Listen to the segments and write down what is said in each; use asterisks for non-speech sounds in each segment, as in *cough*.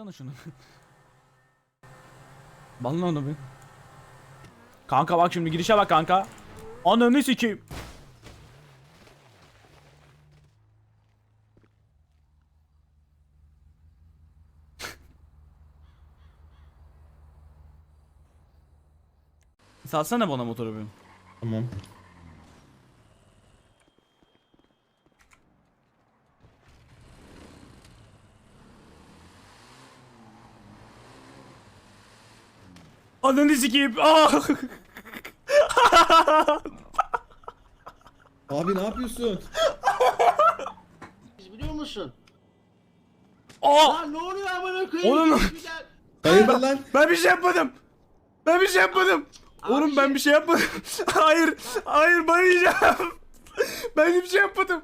Baksana şunu. *laughs* Banla onu bir. Kanka bak şimdi girişe bak kanka. Ananı sikeyim. *laughs* Salsana bana motoru bir. Tamam. Ananı sikeyim. Ah! *laughs* Abi ne yapıyorsun? Biz biliyor musun? Ah! Lan ne oluyor amına koyayım? Oğlum. Güzel. Hayırdır lan? Ben bir şey yapmadım. Ben bir şey yapmadım. Abi Oğlum ben şey- bir şey yapmadım. *laughs* hayır. Hayır bayılacağım. ben bir şey yapmadım.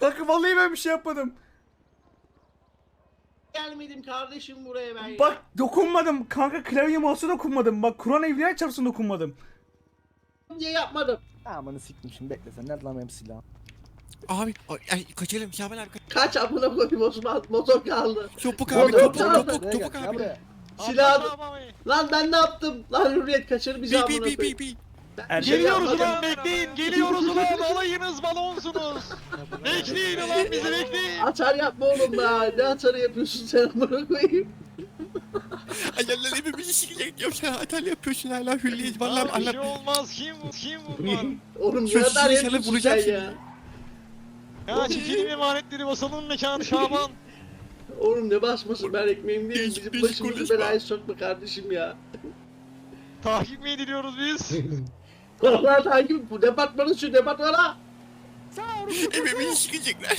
Bak vallahi ben bir şey yapmadım. Gelmedim kardeşim buraya ben ya. Bak dokunmadım. Kanka klavye mouse'a dokunmadım. Bak Kur'an evliya çarpsın dokunmadım. diye yapmadım. Amanı siktim şimdi bekle sen nerede lan benim silahım? Abi ay, ay, kaçalım Şaban abi kaç. Kaç amına koyayım Osman motor kaldı. Topuk Oğlum, abi topuk tamam. topuk topuk gel, gel abi. buraya. Silah Lan ben ne yaptım? Lan hürriyet kaçır bizi Pi amına pi pi pi koyayım. pi. Ben bir şey Geliyoruz ulan bekleyin geliyoruz ulan alayınız balonsunuz. Bekleyin ulan bizi bekleyin. Atar yapma oğlum be. Ne atarı yapıyorsun sen amına koyayım? Ay Allah ne bir şey çıkacak diyorum ya. Atal yapıyorsun hala hülleyiz. Vallahi Lan bir şey Allah. olmaz kim bu kim bunlar? Oğlum ne Şu atar şişeleri yapıyorsun sen ya? Ya çekelim emanetleri basalım mekanı Şaban. Oğlum ne basmasın ben ekmeğim değil. Hiç- Bizim hiç başımızı konuşma. belaya sokma kardeşim ya. Tahkik mi ediliyoruz biz? *laughs* Allah takip bu departmanı şu departmana. İş çıkacaklar.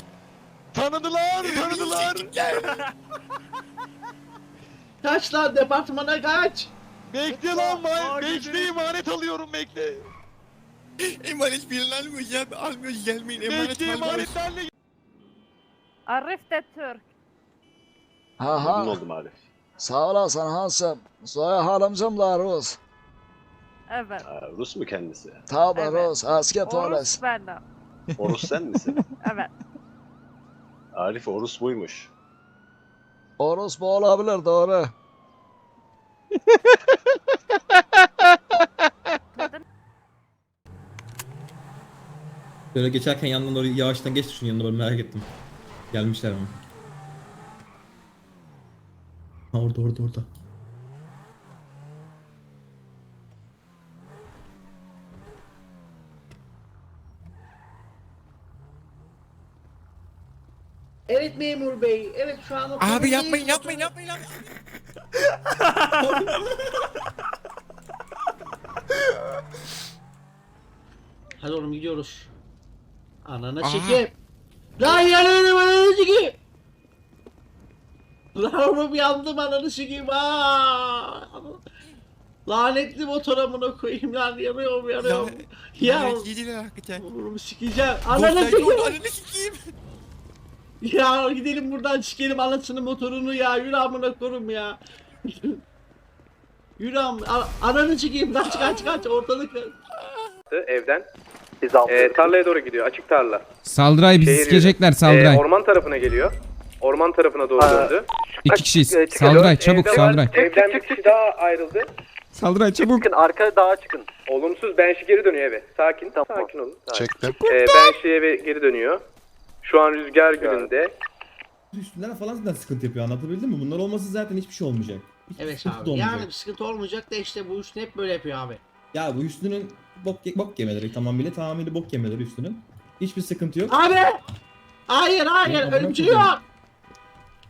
Tanıdılar tanıdılar. Kaç lan departmana kaç. Bekle lan ben bekle emanet alıyorum bekle. Emanet birini almıyoruz ya. Almıyoruz gelmeyin. Emanet Bekle emanetlerle Arif de Türk. Aha. oldum Arif. Sağ olasın Hansım. Soya hanımcım da Rus. Evet. Aa, Rus mu kendisi? Tabi Evet. Rus. Polis. Orus benim. Orus sen misin? *laughs* Evet. Arif Orus buymuş. O Rus bu olabilir doğru. *laughs* Böyle geçerken yanından doğru yavaştan geç şunun yanına böyle merak ettim. Gelmişler ama. Ha orada orada orada. Evet memur bey. Evet şu an Abi otomobil- yapmayın yapmayın yapmayın. *laughs* yapmayın. Hadi oğlum gidiyoruz. Anana Aha. çekip. Lan yanıyorum ananı çekip. Lan oğlum yandım ananı çekip. Aa! Lanetli motor amına koyayım lan yanıyorum yanıyorum. Ya, Ya. Yediler hakikaten. oğlum sikeceğim. Ananı oldu. çekip. Ananı sikeyim. Ya gidelim buradan çıkalım anasını motorunu ya. Yürü amına korum ya. *laughs* Yürü am ananı çekeyim kaç kaç kaç ortalık. evden. Ee, tarlaya doğru gidiyor. Açık tarla. Saldıray bizi Şehir sikecekler Ee, Saldıray. orman tarafına geliyor. Orman tarafına doğru döndü. İki kişiyiz. Ee, çıkıyor. Saldıray çabuk Evden- Saldıray. Evden bir kişi daha ayrıldı. Saldıray çabuk. arka dağa çıkın. Olumsuz Benşi geri dönüyor eve. Sakin. Sakin olun. Sakin. Çektim. Ee, Benşi eve geri dönüyor. Şu an rüzgar gününde. Üstünden falan zaten sıkıntı yapıyor anlatabildim mi? Bunlar olması zaten hiçbir şey olmayacak. Hiçbir Evet sıkıntı da abi olmayacak. yani bir sıkıntı olmayacak da işte bu üstün hep böyle yapıyor abi. Ya bu üstünün bok, bok yemeleri tamamıyla tamamıyla bok yemeleri üstünün. Hiçbir sıkıntı yok. Abi! Hayır hayır Oğlum, öyle bir şey amına yok.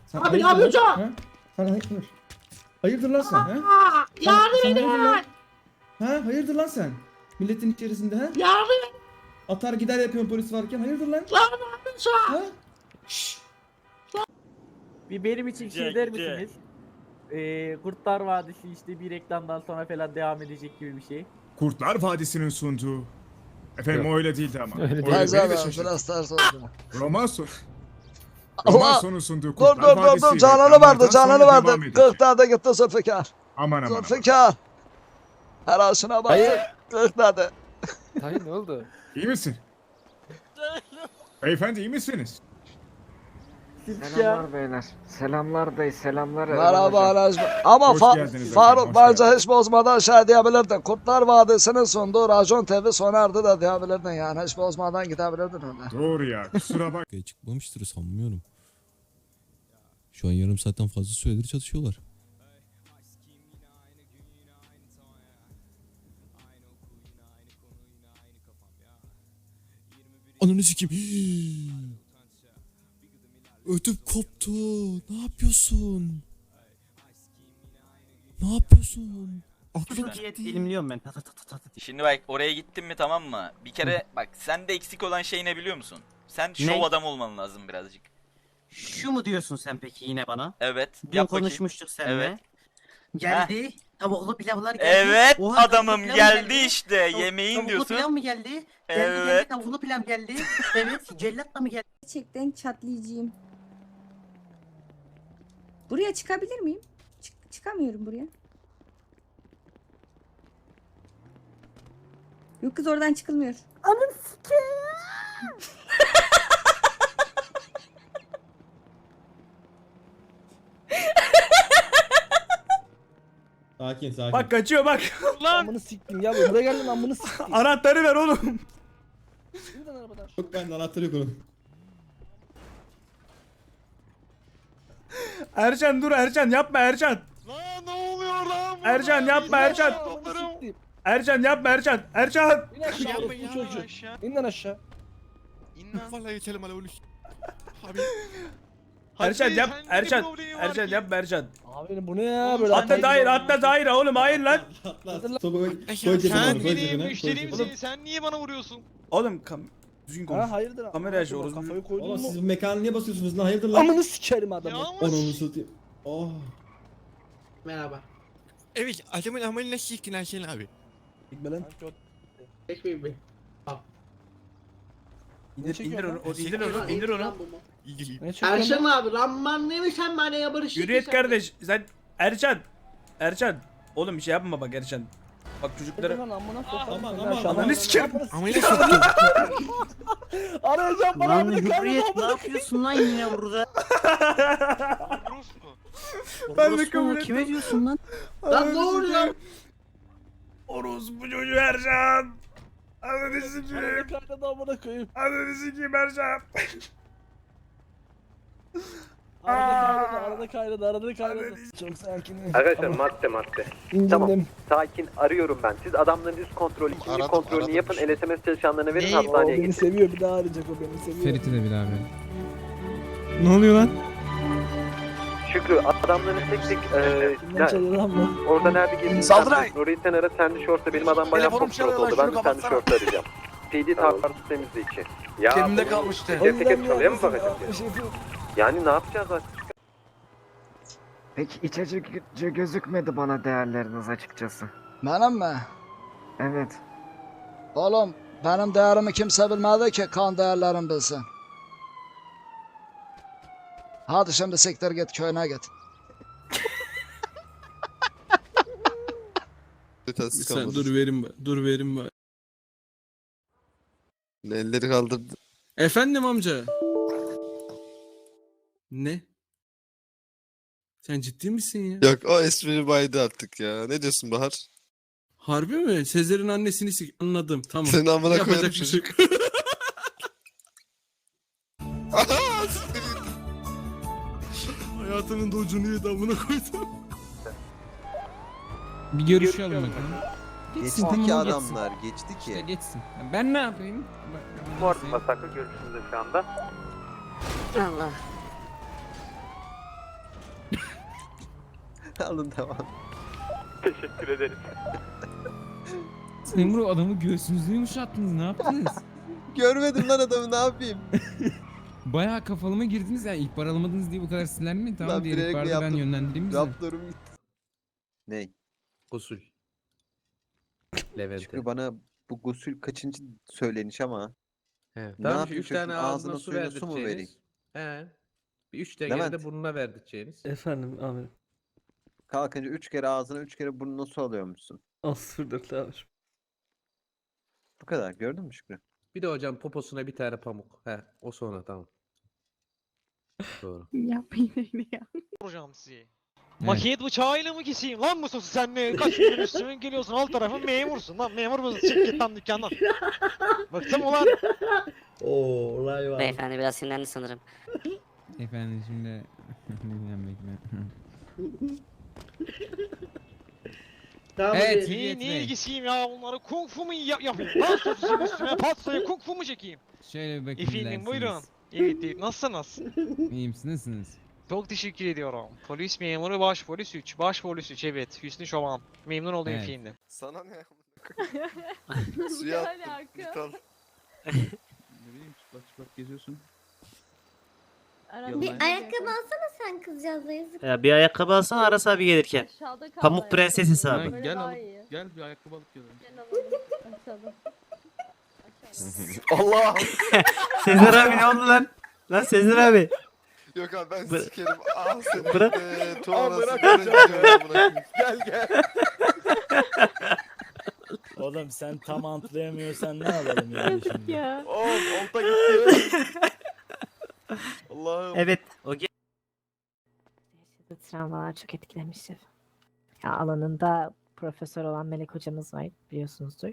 Sen Abi, hayırdır ne yapıyorsun? lan? Ha? Sen hayırdır? Hayırdır lan sen? Ha? Aa, Sen- yardım edin hayırdır lan. Ha? Hayırdır lan sen? Milletin içerisinde ha? Yardım edin Atar gider yapıyorsun polis varken hayırdır lan? Lan! Bir benim için şey der misiniz? Ee, Kurtlar Vadisi işte bir reklamdan sonra falan devam edecek gibi bir şey. Kurtlar Vadisi'nin sunduğu. Efendim öyle değildi ama. Öyle Teyze ben biraz ters oldu. Roman sonu. *laughs* Allah! sonu sunduğu Dur dur dur dur canını verdi canını verdi. 40 tane gitti Zülfikar. Aman Zülfikar. Herhalsine bak. 40 tane. Hayır ne oldu? İyi misin? *laughs* Beyefendi iyi misiniz? Sipşa. beyler. Selamlar bey selamlar. Merhaba Aracı. Ama Fa- Faruk bence hiç bozmadan şey diyebilirdin. Kurtlar Vadisi'nin sunduğu Racon TV sonardı da diyebilirdin yani. Hiç bozmadan gidebilirdin öyle. Doğru ya kusura bak. Çıkmamıştır sanmıyorum. Şu an yarım saatten fazla süredir çatışıyorlar. Ananı sikeyim. Ödüm koptu. Ne yapıyorsun? Ne yapıyorsun? Aklım gitti. Elimliyorum ben. Şimdi bak oraya gittin mi tamam mı? Bir kere bak sende eksik olan şey ne biliyor musun? Sen şov Ne? adam olman lazım birazcık. Şu mu diyorsun sen peki yine bana? Evet. Dün Yap bakayım. konuşmuştuk seninle. Evet. Geldi. Tavuklu pilavlar geldi. Evet Oha, adamım pilav mı geldi işte yemeğin tavuklu diyorsun. pilav mı geldi? Geldi geldi Evet. tavuklu pilav geldi. *laughs* evet cellatla mı geldi? Gerçekten çatlayacağım. Buraya çıkabilir miyim? Çık- çıkamıyorum buraya. Yok kız oradan çıkılmıyor. Anam *laughs* Sakin sakin. Bak kaçıyor bak. *laughs* Lan. siktim ya buraya geldin amını siktim. *laughs* Anahtarı ver oğlum. Yok bende anahtarı yok onun. Ercan dur Ercan yapma Ercan. Lan ne oluyor lan? burada? Ercan, yapma, Ercan. toplarım. Ercan yapma Ercan. Ercan. Yapma ya aşağı. İn lan aşağı. İn lan. Vallahi geçelim hala *laughs* ölüş. Abi Ercan Hadi, yap Ercan ki? yapma Ercan. Abi bu ne ya böyle Atla daire atla daire oğlum hayır lan. Atla. Koy. Cebine Sen onu koy benim cebine. Koy müşterim cebine. seni. Sen niye bana vuruyorsun? Oğlum kam düzgün konuş. hayırdır? Kamera açıyor orası. Kafayı koydun Oğlum mu? siz mekana niye basıyorsunuz lan? Hayırdır lan? Amını sikerim adamı. Yağmur. Onu satayım. Oh. Merhaba. evet adamın amelini siktin Ayşen abi. İkbalen. Ekmeğim bey. İndir, indir onu, o- indir onu, indir onu. İyi. Ne çekiyorsun Erşan lan? abi Ramman ne mi sen bana ya barış Hürriyet kardeş sen Ercan. Ercan. Oğlum bir şey yapma bak Ercan. Bak çocuklara Lan amına Aman, aman, aman. Ananı sikerim. Amelini siktin. Arayacağım bana Lan bir Hürriyet ne yapıyorsun lan yine burada? Orospu. *laughs* Ben de kabul mu? ettim. Kime diyorsun lan? Lan ne oluyor? Orospu çocuğu Ercan. Ananı sikeyim. amına koyayım. Ananı sikeyim Ercan. *laughs* Arada kaynadı, arada kaynadı. Çok sakinim. Arkadaşlar madde madde. İncindim. Sakin arıyorum ben. Siz adamların üst kontrolü, kimlik Aradım, kontrolünü aradım. yapın. LSMS çalışanlarına verin Neyi? O hastaneye beni getirin. seviyor, bir daha arayacak o beni seviyor. Ferit'i de bir ver. Ne oluyor lan? Şükrü adamların tek tek e, Kimden çalıyor lan bu? orada nerede gezdiğini Saldıray! Nuri'yi sen ara Sandy Shorts'ta benim adam bayağı Telefonum pop çalıyor oldu. Ben de şunu Sandy kapatsana. Shorts'u arayacağım. CD tarzı temizleyici. Ya Cebimde kalmıştı. Bakacağız ya? Bir şey yapıyor. Yani ne yapacağız artık? Peki iç açıcı gözükmedi bana değerleriniz açıkçası. Benim mi? Evet. Oğlum benim değerimi kimse bilmedi ki kan değerlerim bilsin. Hadi şimdi siktir git köyüne git. Sen dur verim dur verim var. Elleri kaldırdı. Efendim amca. Ne? Sen ciddi misin ya? Yok o espri baydı artık ya. Ne diyorsun Bahar? Harbi mi? Sezer'in annesini sik anladım. Tamam. Senin amına Yapacak koyarım bir şey çocuk. yok. *laughs* Aha, siktir. Hayatının docunu yedi amına koydum. Bir görüşelim bakalım. Geçsin, tamam, o geçsin. geçti İşte geçsin. Ben ne yapayım? Bu arada masaklı görüşümüzde şu anda. Allah. *laughs* Alın devam. Teşekkür ederiz. Bro adamı göğsünüzü yumuşattınız. Ne yaptınız? *laughs* Görmedim lan adamı ne yapayım? *laughs* Bayağı kafalıma girdiniz ya. İhbar alamadınız diye bu kadar sinirlenmeyin. Tamam Lan diğer bilerek ihbarı da ben yaptım. yönlendireyim bize. Raptorum gitti. Ney? Gusül. Çünkü bana bu gusül kaçıncı söyleniş ama. Evet. Ne yapayım üç tane ağzına suyuna su mu vereyim? He. Bir üç Levent. burnuna verdireceğiniz. Efendim amirim. Kalkınca üç kere ağzına üç kere burnuna su alıyormuşsun. O sıfırdır amirim. Bu kadar gördün mü Şükrü? Bir de hocam poposuna bir tane pamuk. He, o sonra tamam. Doğru. *laughs* Yapmayın öyle ya. Vuracağım sizi. Makinet bıçağıyla mı keseyim lan bu sosu sen ne kaç gündür üstüme geliyorsun alt tarafın memursun lan memur musun çık git lan dükkandan. Bıktım ulan. *laughs* Oo olay var. Beyefendi biraz sinirlendi sanırım. Efendim şimdi... *laughs* Bilmem bekle. *laughs* Tamam Evet. hadi. Niye Bey. ilgisiyim ya onları kung fu mu yap yapayım? Sosu senin üstüme pastayı kung fu mu çekeyim? Şöyle bir bakayım Efendim buyurun. Evet evet nasılsınız? *laughs* İyi misiniz? Nasılsınız? Çok teşekkür ediyorum. Polis memuru baş polis 3. Baş polis 3 evet. Hüsnü Şoban. Memnun oldum Evet. efendim. Sana ne? *laughs* Suya attım. Git al. Ne bileyim çıplak çıplak geziyorsun. Bir ayakkabı alsana sen kızcağıza yazık. Ya bir ayakkabı alsana Aras abi gelirken. Pamuk prenses hesabı. gel al. Gel bir ayakkabı alıp gelelim. *laughs* Allah! Sezer abi ne oldu lan? Lan Sezer abi. Yok abi ben Bıra- sikerim. Ah seni. Bırak. Eee Aa, bırak. Gel gel. Oğlum sen tam antlayamıyorsan ne alalım yani şimdi? ya. Oğlum olta gitti. Allah'ım. Evet. O Travmalar çok etkilemiş şef. Ya alanında profesör olan Melek hocamız var biliyorsunuzdur.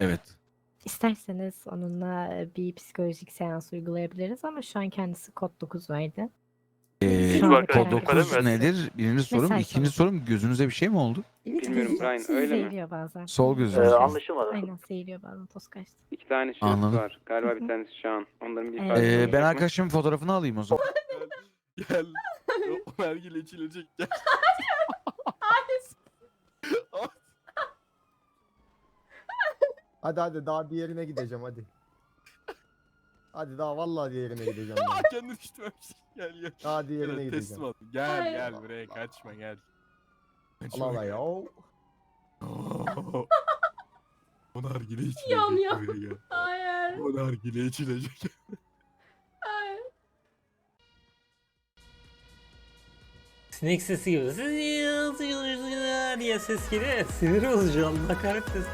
Evet. İsterseniz onunla bir psikolojik seans uygulayabiliriz ama şu an kendisi kod 9 verdi. Ee, an kod karar 9 verdi. nedir? Birinci sorum. Mesaj İkinci soru. sorum gözünüze bir şey mi oldu? Bilmiyorum Brian öyle mi? bazen. Sol gözünüz. anlaşılmadı. Aynen seyiriyor bazen toz kaçtı. İki tane Anladım. var. Galiba bir tanesi şu an. Onların bir Evet. Ee, ben arkadaşımın fotoğrafını alayım o zaman. *laughs* Gel. O vergiyle içilecek gel. *laughs* Hadi hadi daha diğerine gideceğim hadi. Hadi daha vallahi diğerine gideceğim. ben. *laughs* Kendini düştürmemiş. Gel gel. Daha diğerine Evet, gideceğim. teslim ol. Gel gel buraya kaçma gel. Allah gel. ya. *laughs* O nargile içilecek Yanıyor. buraya gel. Hayır. O nargile içilecek. Sinek sesi gibi. diye ses geliyor. Sinir bozucu Allah kahretmesin.